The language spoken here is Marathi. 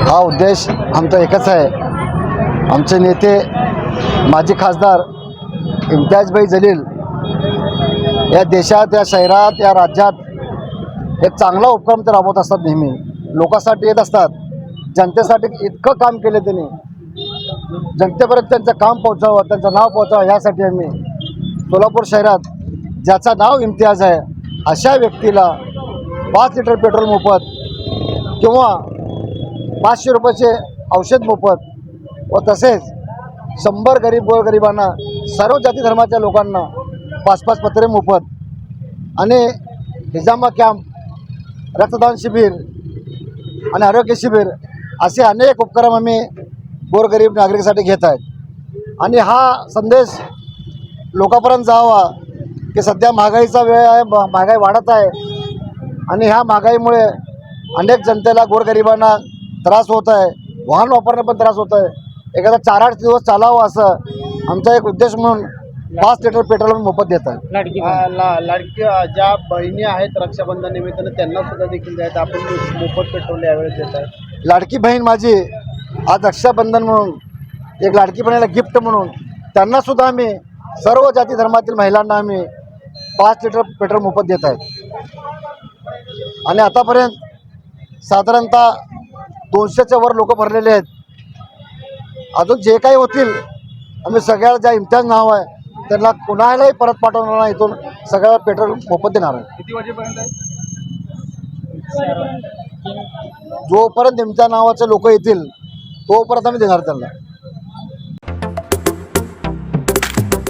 हा उद्देश आमचा एकच आहे. आमचे नेते माजी खासदार इम्तियाजभाई जलील या देशात या शहरात या राज्यात एक चांगला उपक्रम ते राबवत असतात नेहमी. लोकांसाठी येत असतात. जनतेसाठी इतकं काम केले त्यांनी. जनतेपर्यंत त्यांचं काम पोहोचावं त्यांचं नाव पोहोचावं यासाठी आम्ही सोलापूर शहरात ज्याचं नाव इम्तियाज आहे अशा व्यक्तीला पाच लिटर पेट्रोल मोफत किंवा पाचशे रुपयाचे औषध मोफत व तसेच शंभर गरीब गोरगरिबांना सर्व जाती धर्माच्या लोकांना पाच पाच पत्रे मोफत आणि हिजामा कॅम्प रक्तदान शिबिर आणि आरोग्य शिबिर असे अनेक उपक्रम आम्ही गोरगरीब नागरिकासाठी घेत आहेत. आणि हा संदेश लोकांपर्यंत जावा की सध्या महागाईचा वेळ आहे म- महागाई वाढत आहे आणि ह्या महागाईमुळे अनेक जनतेला गोरगरिबांना त्रास होत आहे. वाहन वापरणं पण त्रास होत आहे. एखादा चार आठ दिवस चालावं असं आमचा एक उद्देश म्हणून पाच लिटर पेट्रोल मोफत देत आहे. लाडकी ज्या बहिणी आहेत रक्षाबंधन निमित्तानं त्यांना सुद्धा देखील द्यायचं आपण मोफत पेट्रोल यावेळेस देत आहे. लाडकी बहीण माझी आज रक्षाबंधन म्हणून एक लाडकी बहिणीला गिफ्ट म्हणून त्यांना सुद्धा आम्ही सर्व जाती धर्मातील महिलांना आम्ही पाच लिटर पेट्रोल मोफत देत आहेत आणि आतापर्यंत साधारणतः दोनशेच्या वर लोक भरलेले आहेत. अजून जे काही होतील आम्ही सगळ्या ज्या इम्तियाज नाव आहे त्यांना कुणालाही परत पाठवणार नाही इथून सगळ्या पेट्रोल मोफत देणार आहे. किती वाजेपर्यंत जोपर्यंत इम्तियाज नावाचे लोक येतील तोपर्यंत आम्ही देणार त्यांना.